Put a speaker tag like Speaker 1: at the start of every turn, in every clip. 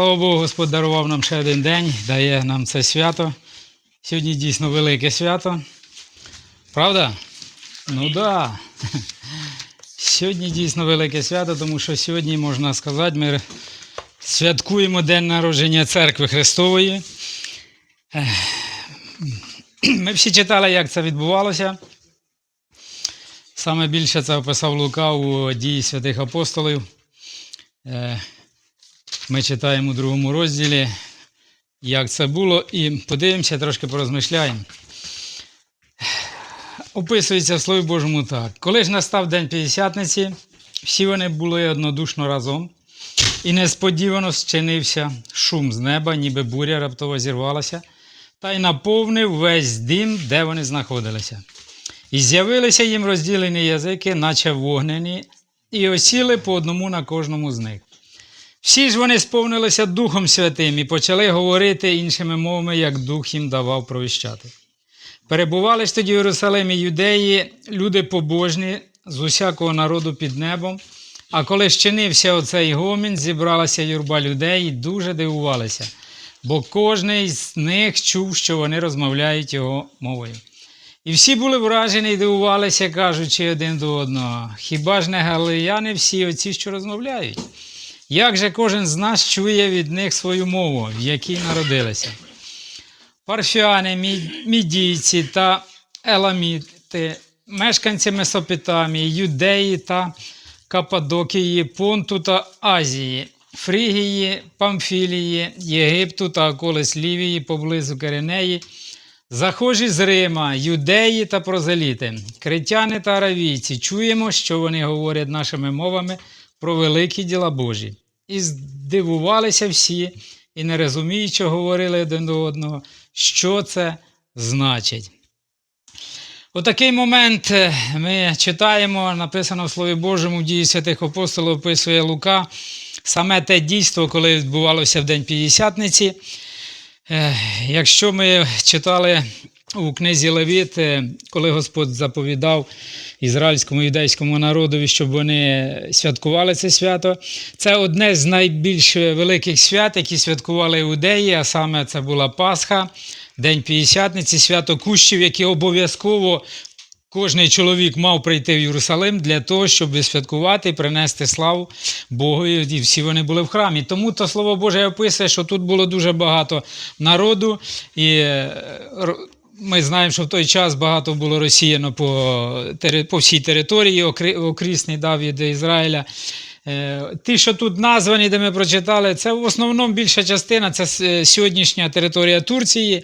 Speaker 1: Слава Богу, Господь дарував нам ще один день, дає нам це свято. Сьогодні дійсно велике свято. Правда? Ну. Да. Сьогодні дійсно велике свято, тому що сьогодні, можна сказати, ми святкуємо День народження Церкви Христової. Ми всі читали, як це відбувалося. Саме більше це описав Лука у дії святих апостолів. Ми читаємо у другому розділі, як це було, і подивимося, трошки порозмишляємо. Описується в Слові Божому так. Коли ж настав день П'ятдесятниці, всі вони були однодушно разом, і несподівано зчинився шум з неба, ніби буря раптово зірвалася, та й наповнив весь дім, де вони знаходилися. І з'явилися їм розділені язики, наче вогнені, і осіли по одному на кожному з них. Всі ж вони сповнилися Духом Святим і почали говорити іншими мовами, як Дух їм давав провіщати. Перебували ж тоді в Єрусалимі юдеї, люди побожні з усякого народу під небом. А коли щинився оцей гомін, зібралася юрба людей і дуже дивувалися, бо кожний з них чув, що вони розмовляють його мовою. І всі були вражені і дивувалися, кажучи один до одного: хіба ж не галилеяни всі оці, що розмовляють? Як же кожен з нас чує від них свою мову, в якій народилися? Парфяни, мі- мідійці та еламіти, мешканці Месопотамії, юдеї та Кападокії, Понту та Азії, Фригії, Памфілії, Єгипту та околиць Лівії поблизу Киринеї, захожі з Рима, юдеї та прозеліти, критяни та аравійці, чуємо, що вони говорять нашими мовами про великі діла Божі. І здивувалися всі, і не розуміючи, говорили один до одного, що це значить. У такий момент е, ми читаємо, написано в Слові Божому в дії святих апостолів, описує Лука, саме те дійство, коли відбувалося в День П'ятдесятниці. Е, Якщо ми читали у книзі Левіт, е, коли Господь заповідав ізраїльському юдейському народові, щоб вони святкували це свято, це одне з найбільш великих свят, які святкували іудеї, а саме це була Пасха, День П'ятдесятниці, свято кущів, які обов'язково Кожний чоловік мав прийти в Єрусалим для того, щоб святкувати і принести славу Богу, і всі вони були в храмі. Тому то слово Боже описує, що тут було дуже багато народу, і е, ми знаємо, що в той час багато було розсіяно по, по всій території, окрі- окрісній да, від Ізраїля. Е, Ті, що тут названі, де ми прочитали, це в основному більша частина це е, сьогоднішня територія Турції.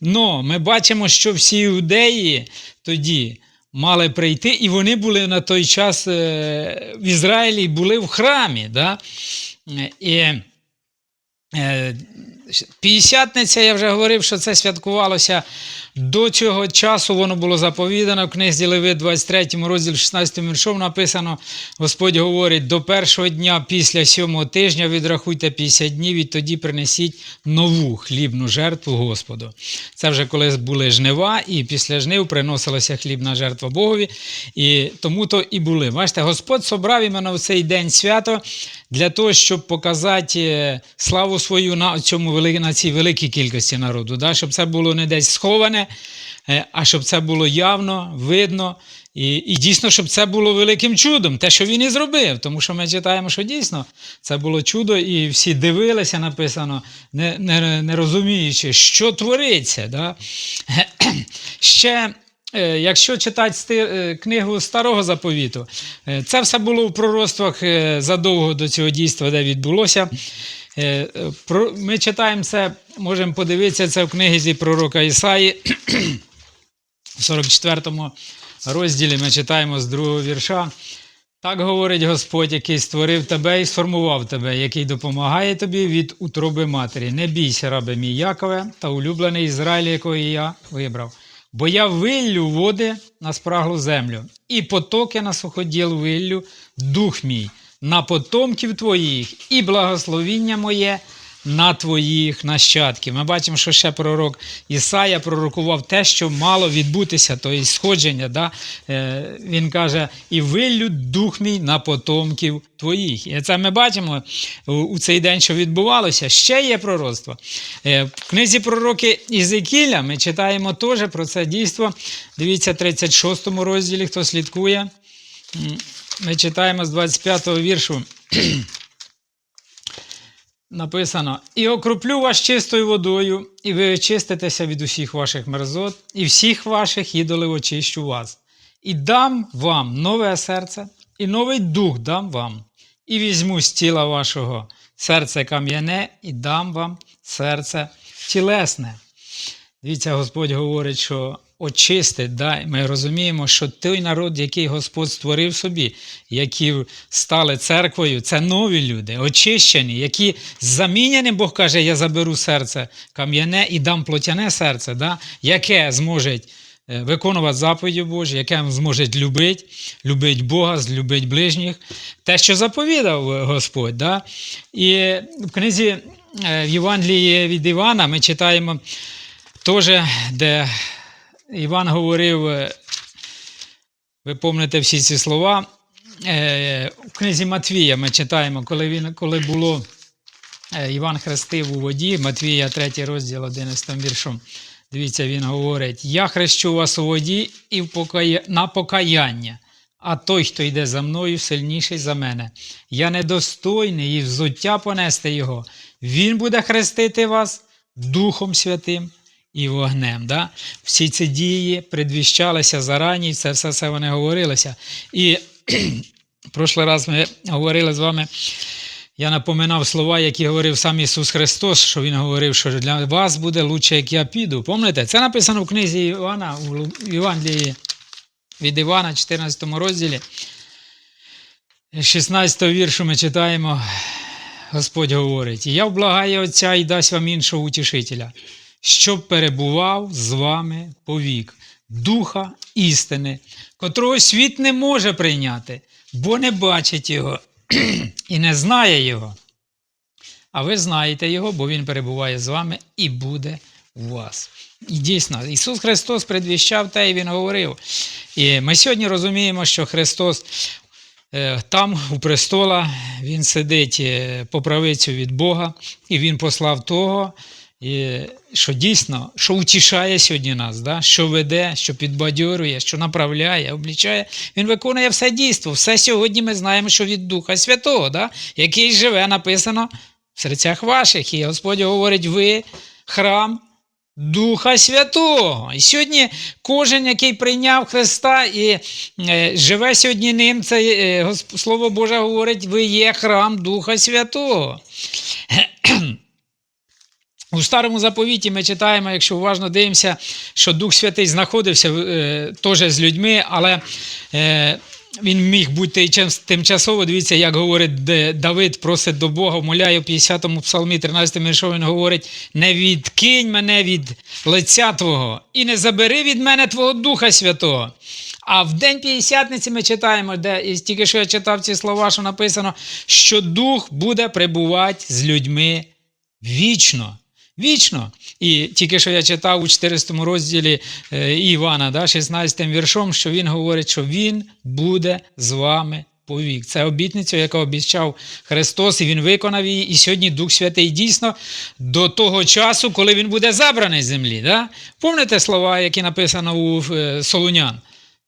Speaker 1: Но ми бачимо, що всі іудеї тоді мали прийти, і вони були на той час е, в Ізраїлі були в храмі. Да? І П'ятдесятниця, я вже говорив, що це святкувалося до цього часу. Воно було заповідано в книзі Левит, 23 розділ 16 віршом написано: Господь говорить: до першого дня після сьомого тижня відрахуйте 50 днів, і тоді принесіть нову хлібну жертву Господу. Це вже коли були жнива, і після жнив приносилася хлібна жертва Богові. І тому то і були. Бачите, Господь собрав іменно в цей день свято для того, щоб показати е, славу свою на цьому на цій великій кількості народу, да? щоб це було не десь сховане, е, а щоб це було явно, видно. І, і дійсно, щоб це було великим чудом, те, що він і зробив. Тому що ми читаємо, що дійсно це було чудо, і всі дивилися, написано, не, не, не розуміючи, що твориться. Да? Ще Е, Якщо читати е, книгу Старого заповіту, це все було в пророцтвах задовго до цього дійства, де відбулося. Е, е, Ми читаємо це, можемо подивитися це в книзі пророка Ісаї, в 44 розділі ми читаємо з другого вірша. Так говорить Господь, який створив тебе і сформував тебе, який допомагає тобі від утроби матері. Не бійся, рабе мій Якове, та улюблений Ізраїль, якого я вибрав. Бо я виллю води на спраглу землю, і потоки на суходіл виллю, дух мій, на потомків твоїх, і благословіння моє на твоїх нащадків. Ми бачимо, що ще пророк Ісая пророкував те, що мало відбутися, то є сходження. Да? Е, Він каже: і виллю дух мій на потомків твоїх. І це ми бачимо у- у цей день, що відбувалося. Ще є пророцтво. Е, В книзі пророки Ізекіля ми читаємо теж про це дійство. Дивіться, 36 розділі, хто слідкує. Ми читаємо з 25 віршу. Написано: І окроплю вас чистою водою, і ви очиститеся від усіх ваших мерзот, і всіх ваших ідолів очищу вас. І дам вам нове серце, і новий дух дам вам, і візьму з тіла вашого серце кам'яне, і дам вам серце тілесне. Дивіться, Господь говорить, що очистить. Да? Ми розуміємо, що той народ, який Господь створив собі, які стали церквою, це нові люди, очищені, які заміняні, Бог каже, я заберу серце кам'яне і дам плотяне серце, да? яке зможе виконувати заповіді Божі, яке зможе любити, любити Бога, любити ближніх. Те, що заповідав Господь. Да? І в книзі е, в Євангелії від Івана ми читаємо теж, де Іван говорив, е, ви пам'ятаєте всі ці слова. Е, В книзі Матвія ми читаємо, коли, він, коли було е, Іван хрестив у воді, Матвія 3 розділ 11 віршом. Дивіться, він говорить: Я хрещу вас у воді і в покая... на покаяння, а той, хто йде за мною, сильніший за мене. Я недостойний і взуття понести його. Він буде хрестити вас Духом Святим і вогнем. Да? Всі ці дії предвіщалися зарані, це все це вони говорилося. І в прошлий раз ми говорили з вами. Я напоминав слова, які говорив сам Ісус Христос, що Він говорив, що для вас буде лучше, як я піду. Пам'ятаєте? Це написано в книзі Івана, у Євангелії від Івана, 14 розділі. 16 віршу ми читаємо, Господь говорить: «І я вблагаю Отця і дасть вам іншого утішителя, щоб перебував з вами повік, духа істини, котрого світ не може прийняти, бо не бачить його і не знає його. А ви знаєте його, бо Він перебуває з вами і буде у вас. І дійсно, Ісус Христос предвіщав те, і Він говорив. І ми сьогодні розуміємо, що Христос е, там, у престола, Він сидить е, по правицю від Бога, і Він послав того, і, що дійсно, що утішає сьогодні нас, да? що веде, що підбадьорює, що направляє, облічає. Він виконує все дійство. Все сьогодні ми знаємо, що від Духа Святого, да? який живе, написано в серцях ваших. І Господь говорить, ви храм Духа Святого. І сьогодні кожен, який прийняв Христа і е, живе сьогодні ним, це е, Слово Боже говорить, ви є храм Духа Святого. У старому заповіті ми читаємо, якщо уважно дивимося, що Дух Святий знаходився е, теж з людьми, але е, він міг бути тимчасово. Дивіться, як говорить Давид, просить до Бога, моляє в 50-му псалмі, 13 віршом, він говорить: не відкинь мене від лиця Твого і не забери від мене Твого Духа Святого. А в день П'ятдесятниці ми читаємо, де і тільки що я читав ці слова, що написано, що Дух буде пребувати з людьми вічно. Вічно. І тільки що я читав у 14 розділі е, Івана, да, 16 віршом, що він говорить, що Він буде з вами повік. Це обітниця, яку обіцяв Христос, і Він виконав її. І сьогодні Дух Святий дійсно до того часу, коли він буде забраний з землі. Да? Помните слова, які написано у е, Солунян?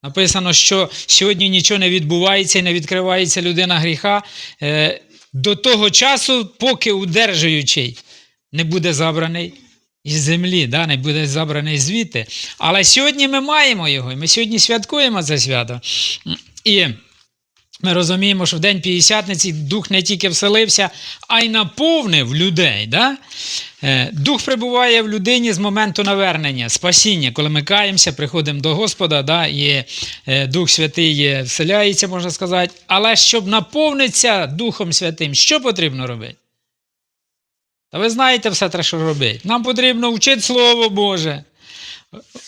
Speaker 1: Написано, що сьогодні нічого не відбувається і не відкривається людина гріха е, до того часу, поки удержуючий не буде забраний із землі, да, не буде забраний звідти. Але сьогодні ми маємо його, і ми сьогодні святкуємо це свято. І ми розуміємо, що в День П'ятдесятниці Дух не тільки вселився, а й наповнив людей. Да? Е, Дух прибуває в людині з моменту навернення, спасіння, коли ми каємося, приходимо до Господа, да, і е, Дух Святий е, вселяється, можна сказати. Але щоб наповнитися Духом Святим, що потрібно робити? Та ви знаєте все те, що робити. Нам потрібно вчити Слово Боже,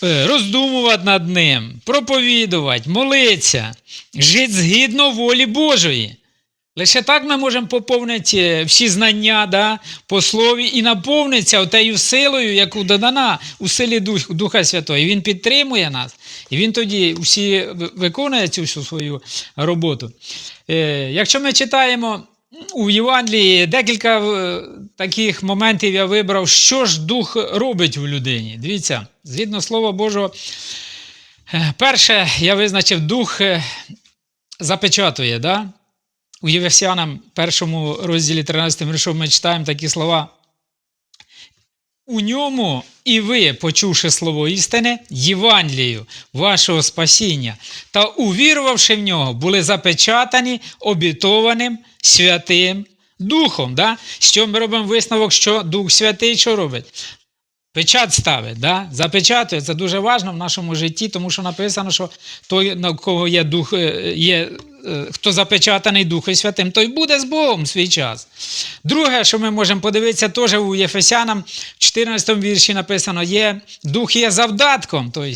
Speaker 1: е, роздумувати над ним, проповідувати, молитися, жити згідно волі Божої. Лише так ми можемо поповнити е, всі знання да, по слові і наповнитися отею силою, яку додана у силі Дух, Духа Святого. І Він підтримує нас. І він тоді всі виконує цю всю свою роботу. Е, якщо ми читаємо у Євангелії декілька е, таких моментів я вибрав, що ж Дух робить в людині. Дивіться, згідно Слова Божого, е, перше, я визначив, Дух е, запечатує. Да? У Євесіанам, першому розділі 13 віршом ми читаємо такі слова. У ньому і ви, почувши слово істини, Євангелію вашого спасіння, та увірувавши в нього, були запечатані обітованим Святим Духом. Да? Що ми робимо висновок, що Дух Святий що робить? Печать ставить, да? запечатує. Це дуже важливо в нашому житті, тому що написано, що той, на кого є дух, е, є, хто запечатаний Духом Святим, той буде з Богом свій час. Друге, що ми можемо подивитися, теж у Єфесянам, в 14 вірші написано, є дух є завдатком. Тобто,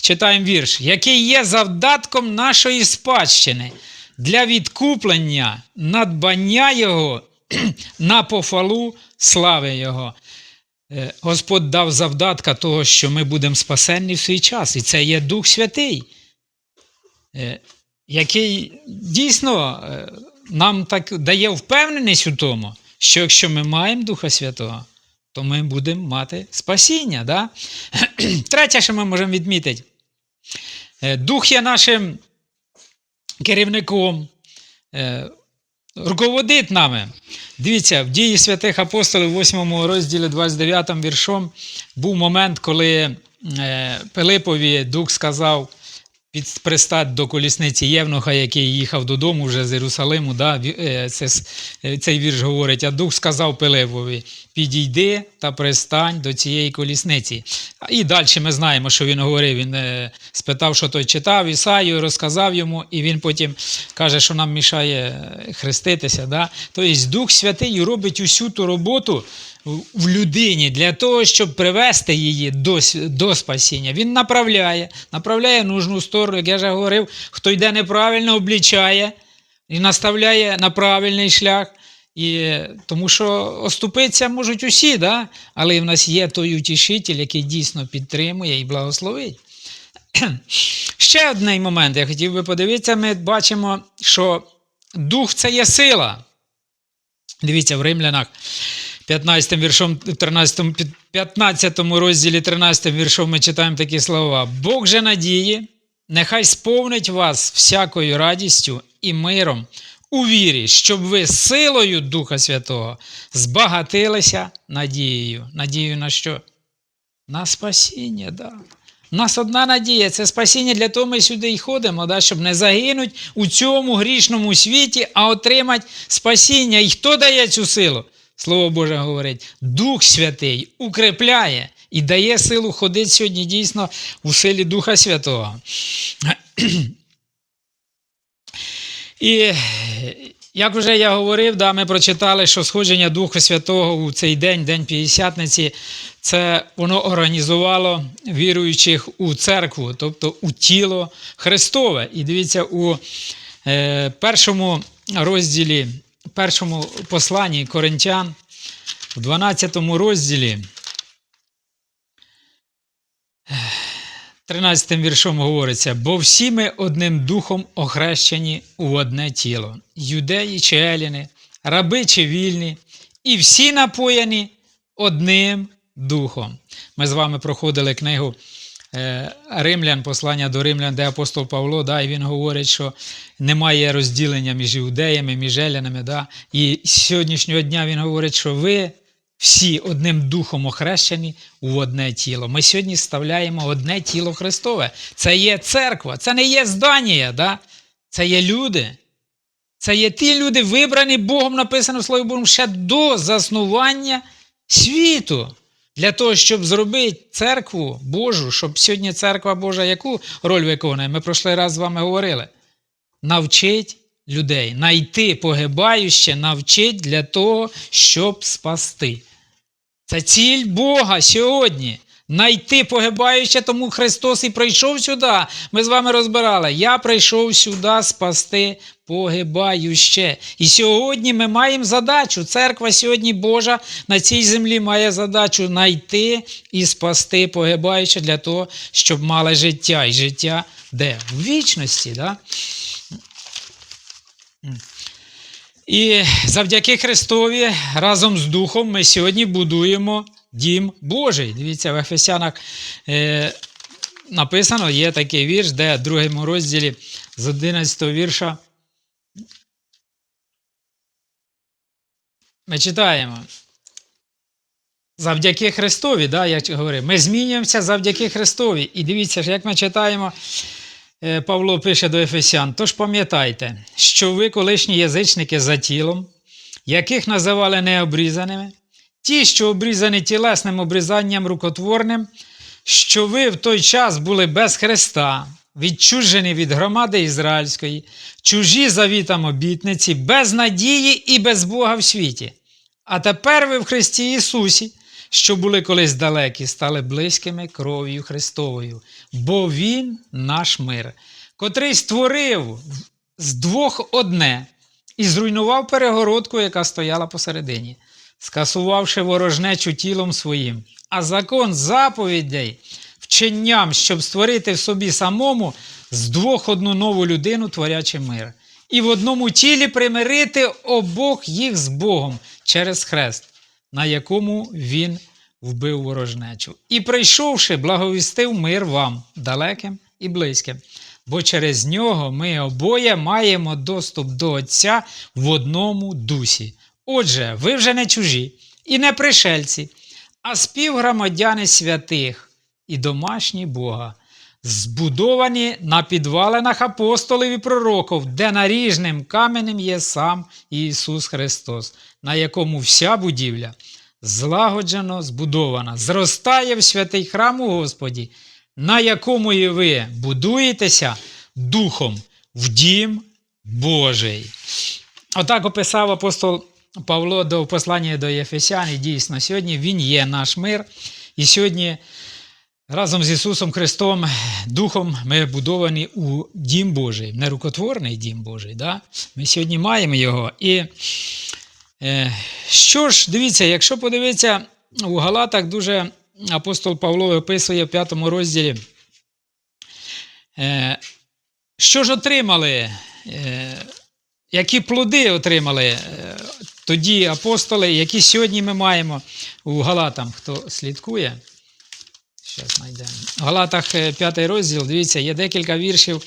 Speaker 1: читаємо вірш, який є завдатком нашої спадщини для відкуплення, надбання Його на пофалу слави Його. Е, Господь дав завдатка того, що ми будемо спасенні в свій час. І це є Дух Святий, е, який дійсно е, нам так дає впевненість у тому, що якщо ми маємо Духа Святого, то ми будемо мати спасіння. Да? Третє, що ми можемо відмітити, Е, Дух є нашим керівником. е, руководить нами. Дивіться, в дії святих апостолів, 8 розділі 29 віршом, був момент, коли Пилипові Дух сказав під, пристати до колісниці Євнуха, який їхав додому вже з Єрусалиму. Да, е, це, е, цей вірш говорить, а Дух сказав Пилипові, підійди та пристань до цієї колісниці. І далі ми знаємо, що він говорив. Він е, спитав, що той читав Ісаю, розказав йому, і він потім каже, що нам мішає хреститися. Да? Тобто Дух Святий робить усю ту роботу в- людині для того, щоб привести її до, до спасіння. Він направляє, направляє нужну сторону, як я вже говорив, хто йде неправильно, облічає і наставляє на правильний шлях. І, тому що оступитися можуть усі, да? але в нас є той утішитель, який дійсно підтримує і благословить. Ще один момент, я хотів би подивитися, ми бачимо, що дух це є сила. Дивіться, в римлянах 15 віршом, 13, 15 розділі 13 віршом ми читаємо такі слова. Бог же надії, нехай сповнить вас всякою радістю і миром у вірі, щоб ви силою Духа Святого збагатилися надією. Надією на що? На спасіння, да. У нас одна надія це спасіння, для того ми сюди й ходимо, да, щоб не загинути у цьому грішному світі, а отримати спасіння. І хто дає цю силу? Слово Боже говорить, Дух Святий укрепляє і дає силу ходити сьогодні дійсно у силі Духа Святого. І як вже я говорив, да, ми прочитали, що сходження Духа Святого у цей день, День П'ятдесятниці, це воно організувало віруючих у церкву, тобто у тіло Христове. І дивіться, у е, першому розділі, першому посланні Коринтян, в 12 розділі, 13 віршом говориться, бо всі ми одним духом охрещені у одне тіло, юдеї чи еліни, раби чи вільні, і всі напояні одним духом. Ми з вами проходили книгу Римлян, послання до Римлян, де апостол Павло, да, і він говорить, що немає розділення між іудеями, між елянами. Да, і з сьогоднішнього дня він говорить, що ви всі одним духом охрещені у одне тіло. Ми сьогодні вставляємо одне тіло Христове. Це є церква, це не є здання, да? це є люди. Це є ті люди, вибрані Богом, написано в Слові Богом, ще до заснування світу. Для того, щоб зробити церкву Божу, щоб сьогодні церква Божа яку роль виконує? Ми прошлий раз з вами говорили. Навчить людей, найти погибающе, навчить для того, щоб спасти. Це ціль Бога сьогодні. Найти погибаюче, тому Христос і прийшов сюди. Ми з вами розбирали. Я прийшов сюди спасти погибающе. І сьогодні ми маємо задачу. Церква сьогодні Божа на цій землі має задачу знайти і спасти погибаюче для того, щоб мали життя. І життя де? В вічності. Да? І завдяки Христові разом з Духом ми сьогодні будуємо дім Божий. Дивіться, в Ефесянах е, написано, є такий вірш, де в другому розділі з 11 вірша. Ми читаємо. Завдяки Христові, да, я говорю, ми змінюємося завдяки Христові. І дивіться, як ми читаємо, е, Павло пише до Ефесян: Тож пам'ятайте, що ви, колишні язичники за тілом, яких називали необрізаними, ті, що обрізані тілесним обрізанням рукотворним, що ви в той час були без Христа, відчужені від громади ізраїльської, чужі завітам обітниці, без надії і без Бога в світі. А тепер ви в Христі Ісусі, що були колись далекі, стали близькими кров'ю Христовою, бо Він наш мир, котрий створив з двох одне і зруйнував перегородку, яка стояла посередині, скасувавши ворожнечу тілом своїм, а закон заповідей вченням, щоб створити в собі самому з двох одну нову людину, творячи мир, і в одному тілі примирити обох їх з Богом через хрест, на якому він вбив ворожнечу. І прийшовши, благовістив мир вам, далеким і близьким. Бо через нього ми обоє маємо доступ до Отця в одному дусі. Отже, ви вже не чужі і не пришельці, а співгромадяни святих і домашні Бога, збудовані на підвалинах апостолів і пророків, де наріжним каменем є сам Ісус Христос, на якому вся будівля злагоджено збудована, зростає в святий храм у Господі, на якому і ви будуєтеся Духом в дім Божий. Отак описав апостол Павло до послання до Єфесян, і дійсно, сьогодні Він є наш мир. І сьогодні разом з Ісусом Христом, Духом, ми будовані у Дім Божий, нерукотворний Дім Божий. Да? Ми сьогодні маємо його. І е, що ж, дивіться, якщо подивитися, у Галатах дуже апостол Павло описує в п'ятому розділі. Е, що ж отримали? Е, які плоди отримали тоді апостоли, які сьогодні ми маємо у Галатам, хто слідкує? Зараз знайдемо. В Галатах 5 розділ, дивіться, є декілька віршів,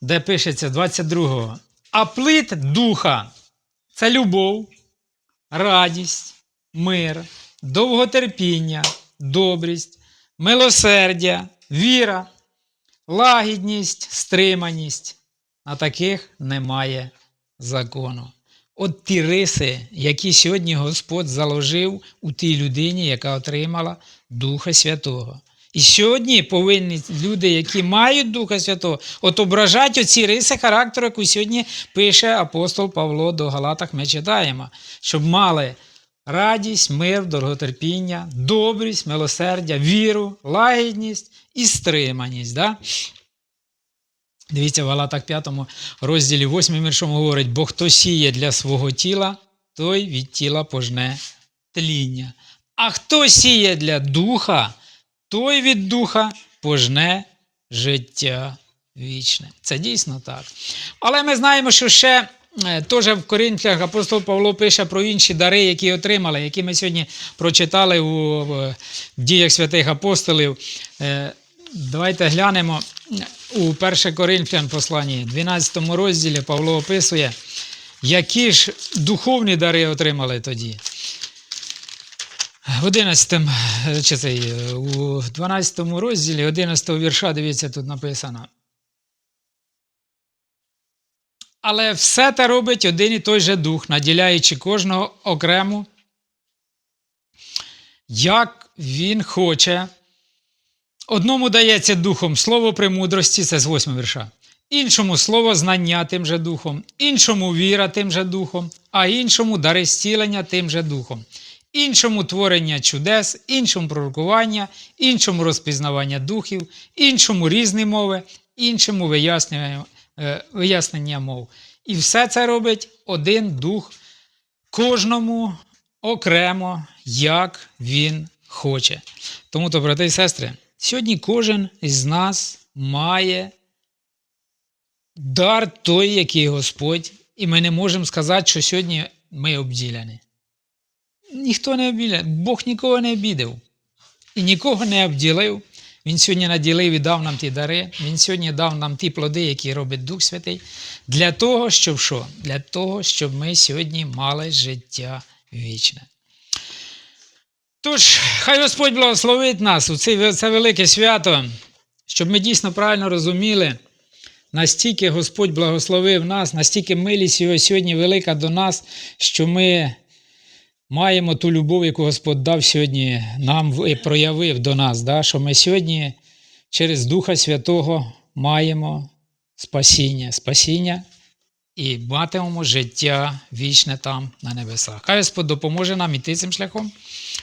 Speaker 1: де пишеться 22-го. А плит духа це любов, радість, мир, довготерпіння, добрість, милосердя, віра, лагідність, стриманість. На таких немає закону. От ті риси, які сьогодні Господь заложив у тій людині, яка отримала Духа Святого. І сьогодні повинні люди, які мають Духа Святого, отображати оці риси характеру, яку сьогодні пише апостол Павло до Галатах, ми читаємо, щоб мали радість, мир, довготерпіння, добрість, милосердя, віру, лагідність і стриманість. Да? Дивіться, в Галатах 5 розділі 8 віршом говорить, бо хто сіє для свого тіла, той від тіла пожне тління. А хто сіє для духа, той від духа пожне життя вічне. Це дійсно так. Але ми знаємо, що ще е, теж в Коринфях апостол Павло пише про інші дари, які отримали, які ми сьогодні прочитали у діях святих апостолів. Давайте глянемо у 1 Коринфян посланні, 12 розділі Павло описує, які ж духовні дари отримали тоді. В 11, чи цей, у 12 розділі 11 вірша, дивіться, тут написано. Але все те робить один і той же дух, наділяючи кожного окремо, як він хоче. Одному дається духом слово премудрості, це з 8 вірша. Іншому слово знання тим же духом, іншому віра тим же духом, а іншому дари зцілення тим же духом. іншому творення чудес, іншому пророкування, іншому розпізнавання духів, іншому різні мови, іншому вияснення, е, вияснення мов. І все це робить один дух кожному окремо, як він хоче. Тому, то, брати і сестри, сьогодні кожен із нас має дар той, який Господь, і ми не можемо сказати, що сьогодні ми обділяні. Ніхто не обділяний, Бог нікого не обідав і нікого не обділив. Він сьогодні наділив і дав нам ті дари. Він сьогодні дав нам ті плоди, які робить Дух Святий, для того, щоб що? Для того, щоб ми сьогодні мали життя вічне. Тож, хай Господь благословить нас у це, велике свято, щоб ми дійсно правильно розуміли, настільки Господь благословив нас, настільки милість його сьогодні велика до нас, що ми маємо ту любов, яку Господь дав сьогодні нам і проявив до нас, да? що ми сьогодні через Духа Святого маємо спасіння, спасіння і матимемо життя вічне там на небесах. Хай Господь допоможе нам іти цим шляхом,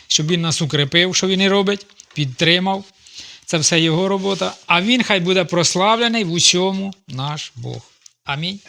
Speaker 1: щоб Він нас укріпив, що Він і робить, підтримав. Це все Його робота. А Він хай буде прославлений в усьому наш Бог.
Speaker 2: Амінь.